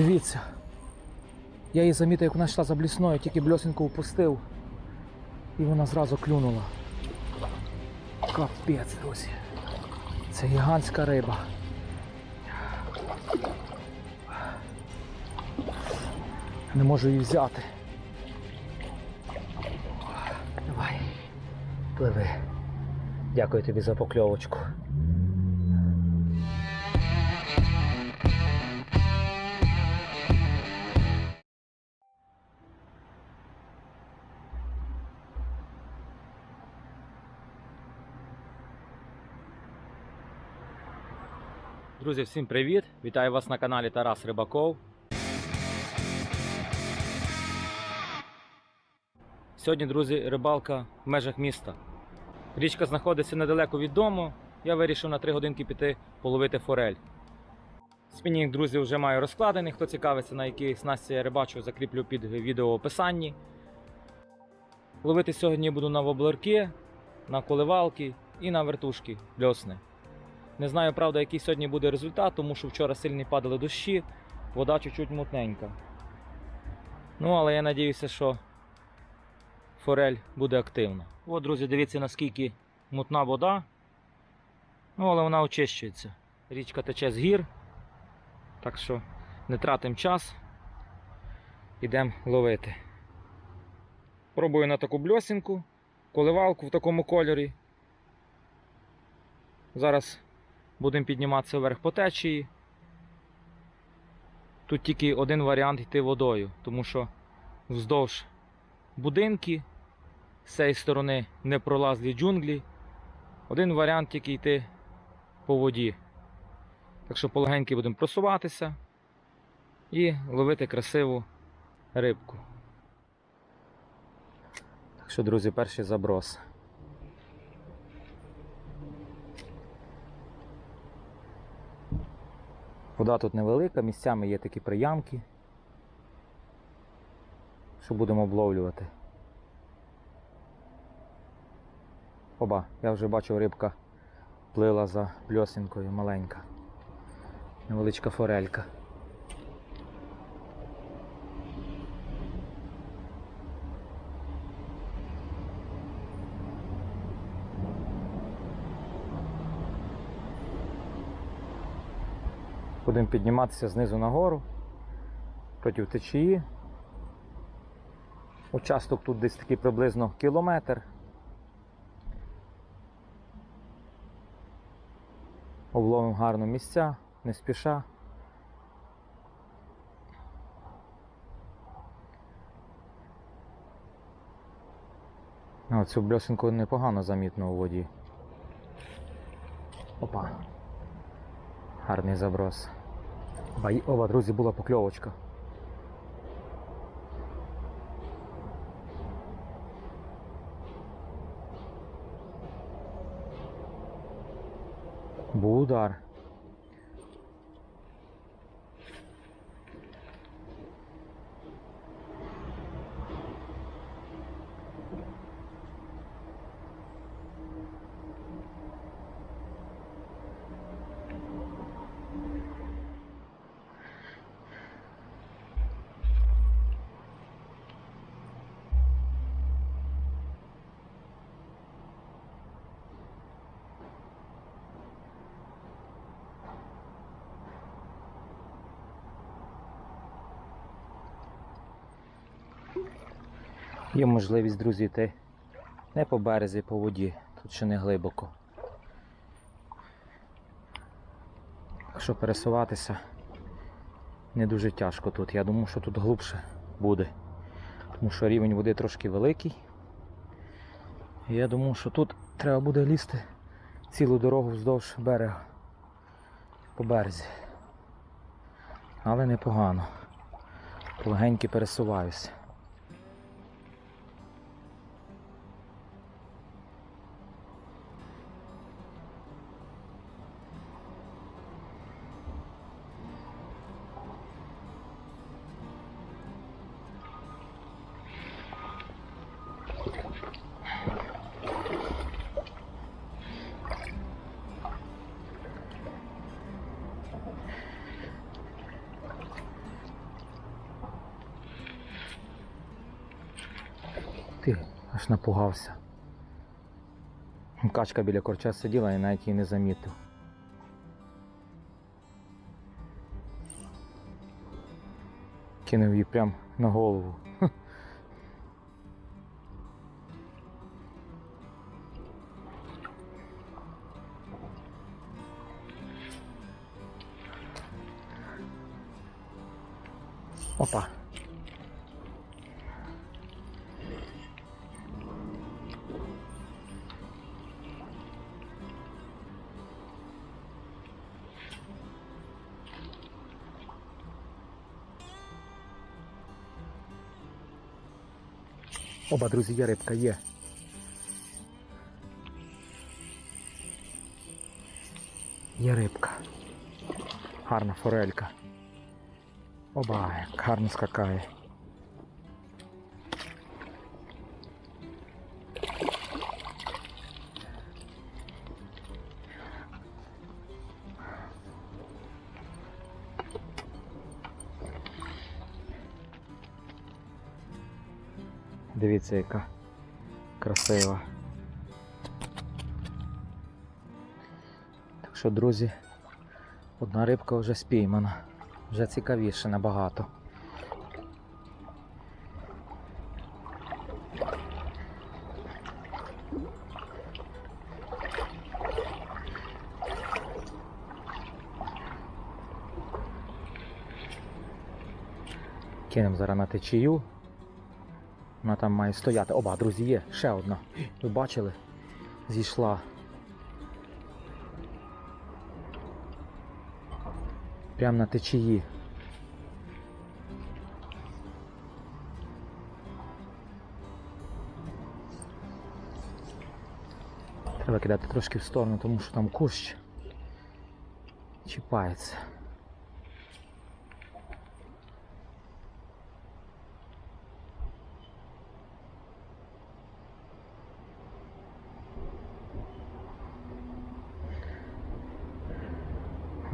Дивіться. Я її замітив, як вона йшла за блісною, тільки бльосинку впустив. І вона зразу клюнула. Капець, друзі. Це гігантська риба. Не можу її взяти. Давай. Пливи. Дякую тобі за покльовочку. Друзі, всім привіт! Вітаю вас на каналі Тарас Рибаков. Сьогодні, друзі, рибалка в межах міста. Річка знаходиться недалеко від дому. Я вирішив на 3 годинки піти половити форель. Спінінг, друзі, вже маю розкладений. Хто цікавиться, на якій снасті я рибачу, закріплю під відео в описанні. Ловити сьогодні буду на воблерки, на коливалки і на вертушки бльосни. Не знаю, правда, який сьогодні буде результат, тому що вчора сильні падали дощі, вода чуть-чуть мутненька. Ну, але я надіюся, що форель буде активна. От, друзі, дивіться, наскільки мутна вода. Ну, але вона очищується. Річка тече з гір. Так що не тратимо час. Йдемо ловити. Пробую на таку бльосінку, коливалку в такому кольорі. Зараз Будемо підніматися вверх по течії. Тут тільки один варіант йти водою, тому що вздовж будинки з цієї сторони непролазлі джунглі. Один варіант тільки йти по воді. Так що полегеньки будемо просуватися і ловити красиву рибку. Так що, друзі, перший заброс. Вода тут невелика, місцями є такі приямки, що будемо обловлювати. Оба, я вже бачу, рибка плила за пльосинкою маленька. Невеличка форелька. Будемо підніматися знизу нагору проти течії. Участок тут десь такий приблизно кілометр. Обловимо гарно місця, не спіша. Цю бльосинку непогано замітно у воді. Опа. Гарний заброс. Бай... Оба, друзі, була покльовочка. Був удар. Є можливість, друзі, йти не по березі, по воді. Тут ще не глибоко. Якщо пересуватися не дуже тяжко тут. Я думаю, що тут глибше буде. Тому що рівень води трошки великий. Я думаю, що тут треба буде лізти цілу дорогу вздовж берега по березі. Але непогано. Легеньки пересуваюся. Аж напугався. Качка біля корча сиділа і навіть її не замітив. Кинув її прям на голову. Опа. Оба, друзі, є рибка, є. Є рибка. Гарна форелька. Оба, як гарно скакає. Дивіться, яка красива. Так що, друзі, одна рибка вже спіймана. Вже цікавіше набагато. Кинемо зараз на течію. Вона там має стояти. Оба, друзі, є, ще одна. Ви бачили? Зійшла. Прямо на течії. Треба кидати трошки в сторону, тому що там кущ чіпається.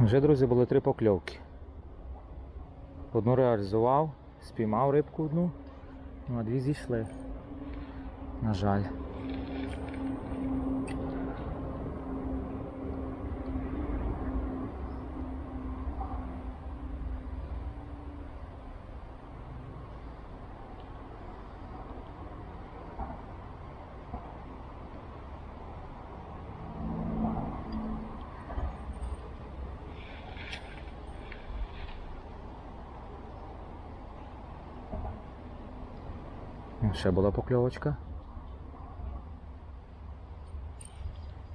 Вже, друзі, були три покльовки. Одну реалізував, спіймав рибку одну, ну а дві зійшли. На жаль. Ще була покльовочка.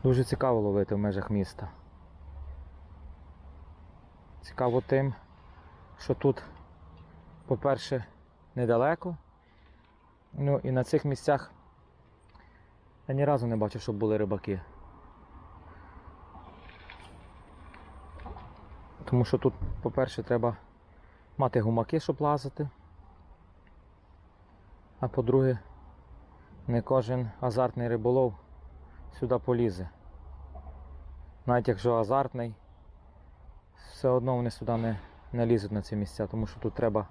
Дуже цікаво ловити в межах міста. Цікаво тим, що тут, по-перше, недалеко. Ну і на цих місцях я ні разу не бачив, щоб були рибаки. Тому що тут, по-перше, треба мати гумаки, щоб лазити. А по-друге, не кожен азартний риболов сюди полізе. Навіть якщо азартний, все одно вони сюди не, не лізуть на ці місця, тому що тут треба,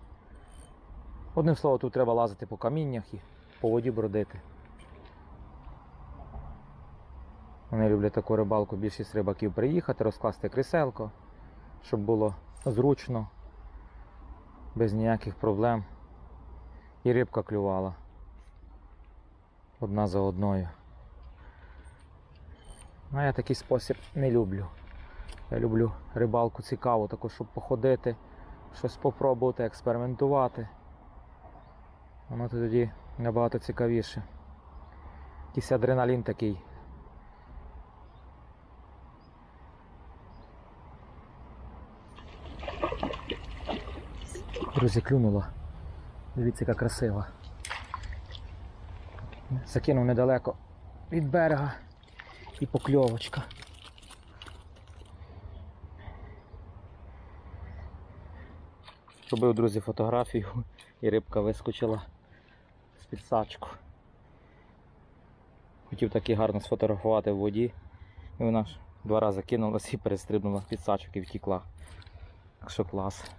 одним словом, тут треба лазити по каміннях і по воді бродити. Вони люблять таку рибалку, більшість рибаків приїхати, розкласти кріселко, щоб було зручно, без ніяких проблем. І рибка клювала. Одна за одною. Ну, я такий спосіб не люблю. Я люблю рибалку цікаву, таку, щоб походити, щось попробувати, експериментувати. Воно тоді набагато цікавіше. Якийсь адреналін такий. Друзі, клюнуло. Дивіться, яка красива. Закинув недалеко від берега і покльовочка. Робив, друзі, фотографію і рибка вискочила з під сачку. Хотів таки гарно сфотографувати в воді. І вона ж два рази кинулась і перестрибнула під сачок і втікла. Так що клас.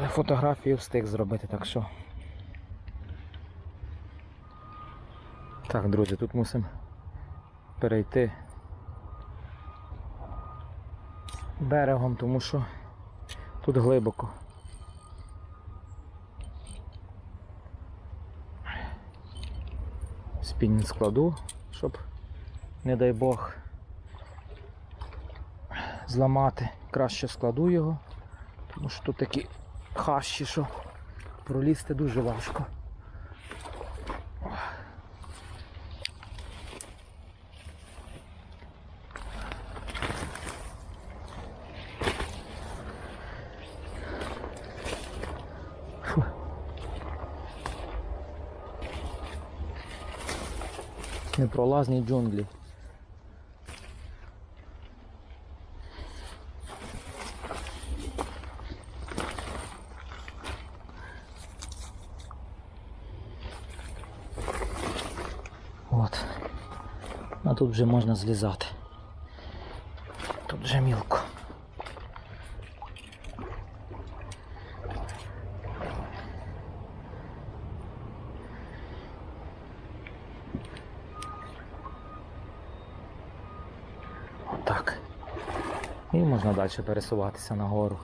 Але фотографію встиг зробити, так що. Так, друзі, тут мусимо перейти берегом, тому що тут глибоко. Спінінг складу, щоб, не дай Бог, зламати. Краще складу його, тому що тут такі хащі, що пролізти дуже важко. Непролазні джунглі. От. А тут вже можна злізати. Тут вже мілко. Отак. І можна далі пересуватися нагору.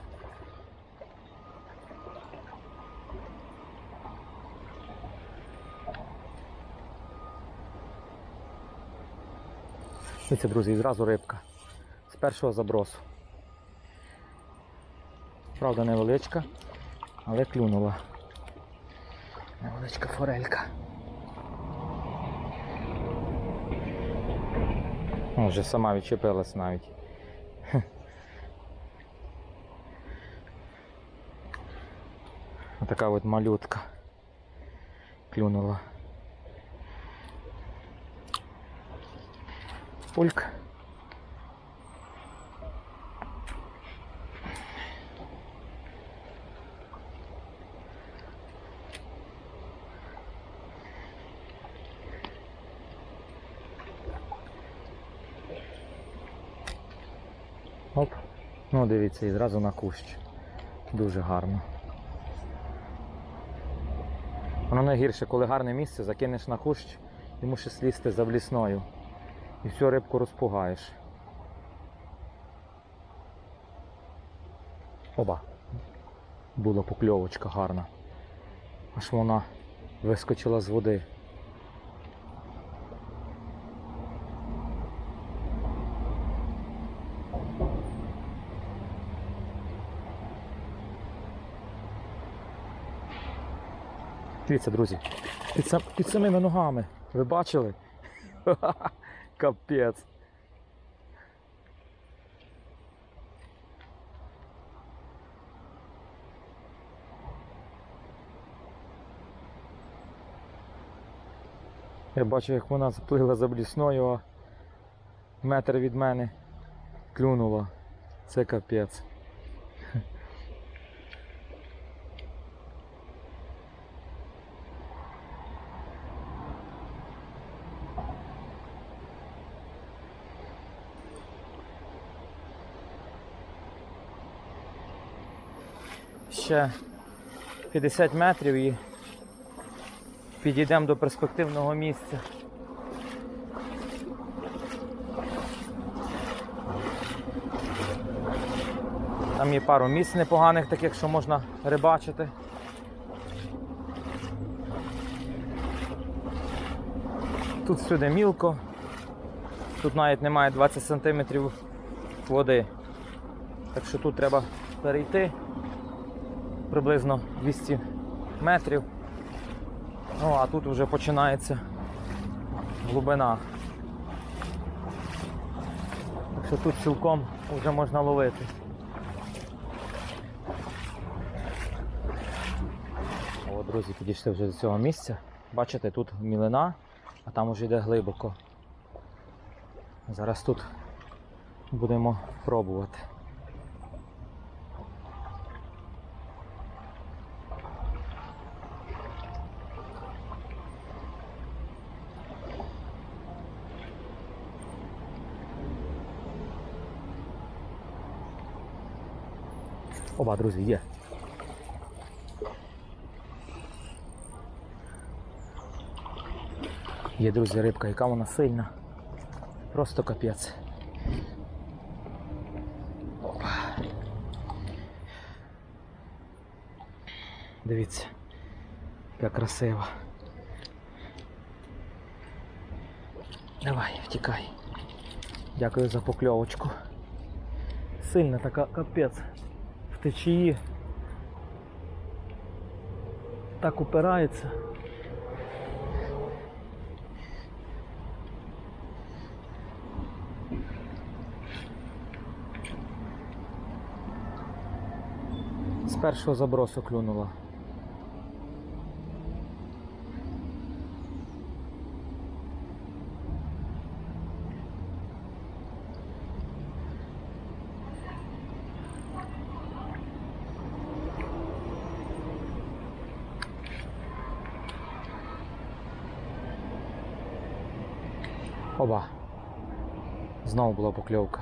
Дивіться, друзі, і зразу рибка. З першого забросу. Правда, невеличка, але клюнула. Невеличка форелька. О, вже сама відчепилась навіть. Отака от малютка клюнула. Пульк. Оп. Ну, дивіться, і зразу на кущ. Дуже гарно. Воно найгірше, коли гарне місце, закинеш на кущ і мусиш слізти за влісною. І всю рибку розпугаєш. Оба. Була покльовочка гарна. Аж вона вискочила з води. Дивіться, друзі, під, під самими ногами. Ви бачили? Капець. Я бачу, як вона заплила за блісною, а метр від мене клюнула. Це капець. Ще 50 метрів і підійдемо до перспективного місця. Там є пару місць непоганих, таких, що можна рибачити. Тут всюди мілко, тут навіть немає 20 см води. Так що тут треба перейти приблизно 200 метрів. Ну, а тут вже починається глибина. Так що тут цілком вже можна ловити. О, друзі, підійшли вже до цього місця. Бачите, тут мілина, а там вже йде глибоко. Зараз тут будемо пробувати. Оба, друзі, є. Є, друзі, рибка, яка вона сильна. Просто капець. Опа. Дивіться, яка красива. Давай, втікай. Дякую за покльовочку. Сильна така капець В течії. Так упирається. З першого забросу клюнула. Оба. Знову була покльовка.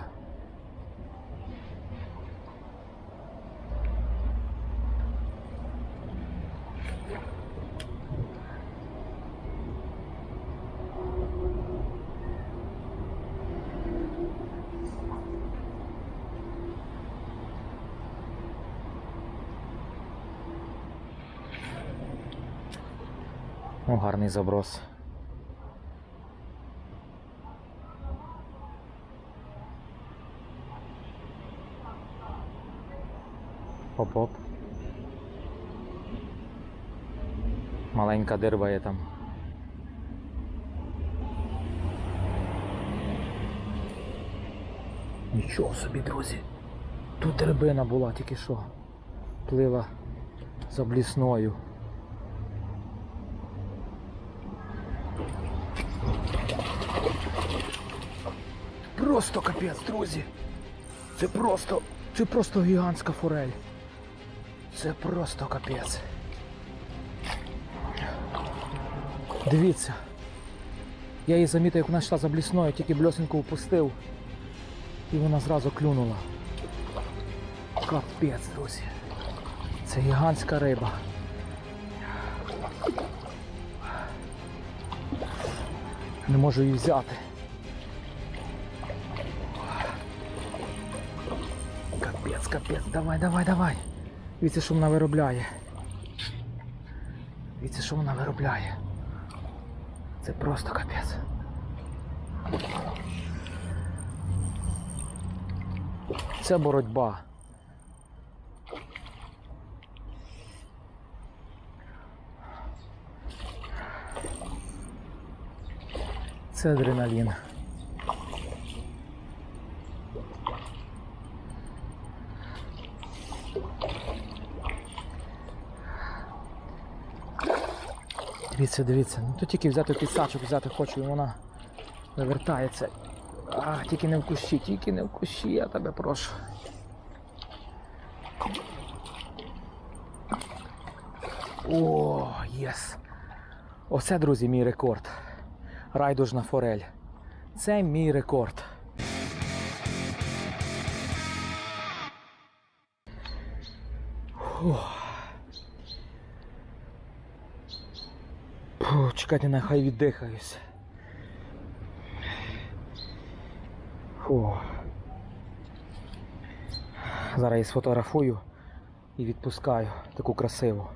О, гарний заброс. Оп-оп. Маленька дирба є там. Нічого собі, друзі. Тут рибина була тільки що. Плила за блісною. Просто капець, друзі. Це просто, це просто гігантська форель. Це просто капець. Дивіться. Я її замітив, як вона йшла за блісною, тільки бльосинку впустив. І вона зразу клюнула. Капець, друзі. Це гігантська риба. Не можу її взяти. Капець, капець, давай, давай, давай. Дивіться, що вона виробляє. Дивіться, що вона виробляє. Це просто капець. Це боротьба. Це адреналін. Дивіться, дивіться. Ну то тільки взяти підсачок, взяти хочу, і вона вивертається. А, тільки не в кущі, тільки не в кущі, я тебе прошу. О, єс! Оце, друзі, мій рекорд. Райдужна форель. Це мій рекорд. Фух. Фу, чекайте, нехай віддихаюсь. Фу. Зараз її сфотографую і відпускаю таку красиву.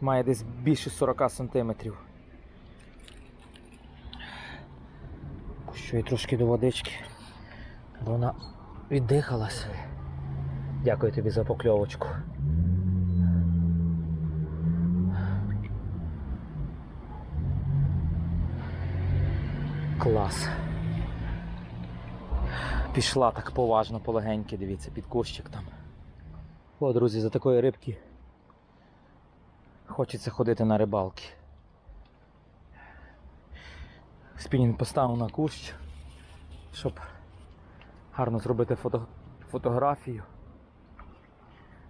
Має десь більше 40 сантиметрів. Пущу її трошки до водички, бо вона віддихалась. Дякую тобі за покльовочку. Клас. Пішла так поважно, полегеньки, дивіться, під кущик там. О, друзі, за такої рибки хочеться ходити на рибалки. Спінінг поставив на кущ, щоб гарно зробити фото... фотографію.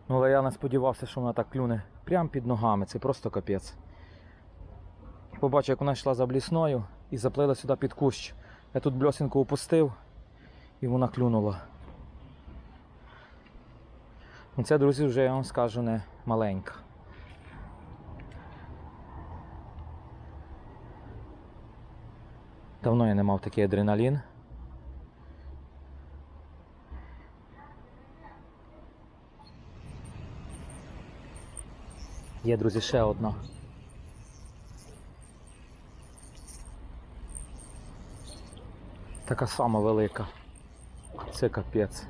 Ну, але я не сподівався, що вона так клюне прямо під ногами, це просто капець. Побачив, як вона йшла за блісною і заплила сюди під кущ. Я тут бльосинку опустив і вона клюнула. Ну, Це, друзі, вже я вам скажу не маленька. Давно я не мав такий адреналін. Є, друзі, ще одна. Така сама велика. Це капець.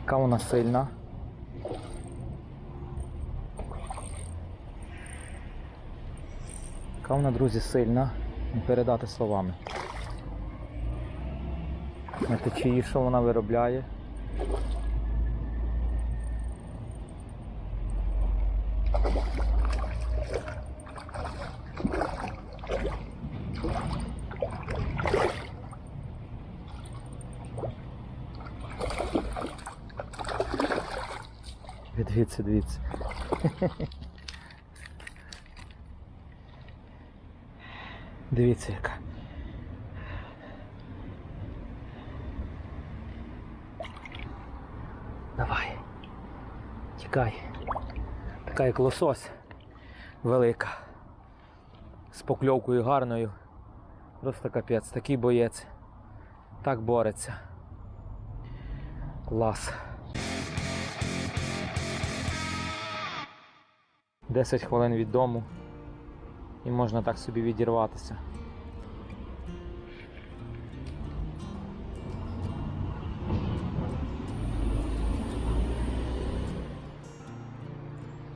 Яка вона сильна. Яка вона, друзі, сильна. Не передати словами. На течії, що вона виробляє. Дивіться, дивіться. Дивіться яка. Тікай. Така як лосось. Велика. З покльовкою гарною. Просто капець. Такий боєць. Так бореться. Клас. 10 хвилин від дому і можна так собі відірватися.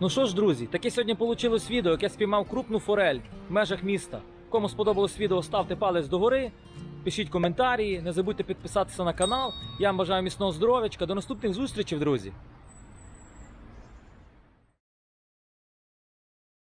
Ну що ж, друзі, таке сьогодні вийшло відео, яке спіймав крупну форель в межах міста. Кому сподобалось відео, ставте палець догори, пишіть коментарі, не забудьте підписатися на канал. Я вам бажаю міцного здоров'ячка. До наступних зустрічей, друзі!